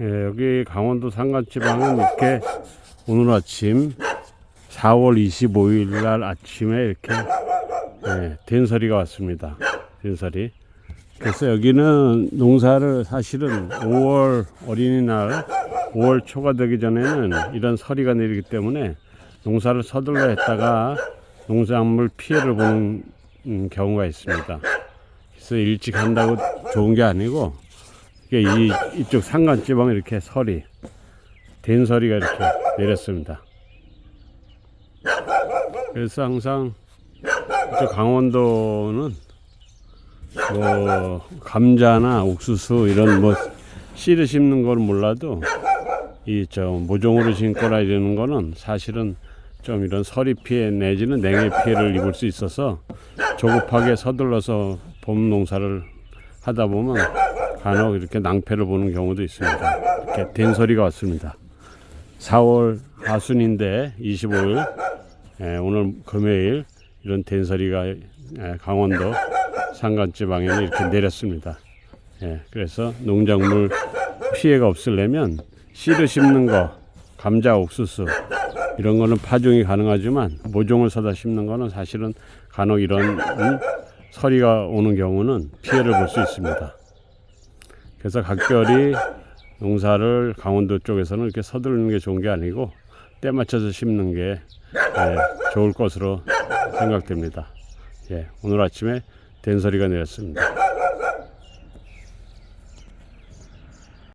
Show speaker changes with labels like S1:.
S1: 예, 여기 강원도 산간지방은 이렇게 오늘 아침 4월 25일 날 아침에 이렇게 예, 된서리가 왔습니다. 된서리. 그래서 여기는 농사를 사실은 5월 어린이날 5월 초가 되기 전에는 이런 서리가 내리기 때문에 농사를 서둘러 했다가 농작물 피해를 보는 음, 경우가 있습니다. 그래서 일찍 한다고 좋은 게 아니고 이게 이 이쪽 산간 지방에 이렇게 설이 된설이가 이렇게 내렸습니다. 그래서 항상 이쪽 강원도는 뭐 감자나 옥수수 이런 뭐 씨를 심는 걸 몰라도 이 저 모종으로 심거나 이러는 거는 사실은 좀 이런 서리 피해 내지는 냉해 피해를 입을 수 있어서 조급하게 서둘러서 봄 농사를 하다 보면 간혹 이렇게 낭패를 보는 경우도 있습니다. 이렇게 된 소리가 왔습니다. 4월 하순인데 25일 예, 오늘 금요일 이런 된소리가 예, 강원도 산간지방에는 이렇게 내렸습니다. 예, 그래서 농작물 피해가 없으려면 씨를 심는 거, 감자, 옥수수 이런 거는 파종이 가능하지만 모종을 사다 심는 거는 사실은 간혹 이런 음, 서리가 오는 경우는 피해를 볼 수 있습니다. 그래서 각별히 농사를 강원도 쪽에서는 이렇게 서두르는 게 좋은 게 아니고 때 맞춰서 심는 게 예, 좋을 것으로 생각됩니다. 예, 오늘 아침에 된소리가 내렸습니다.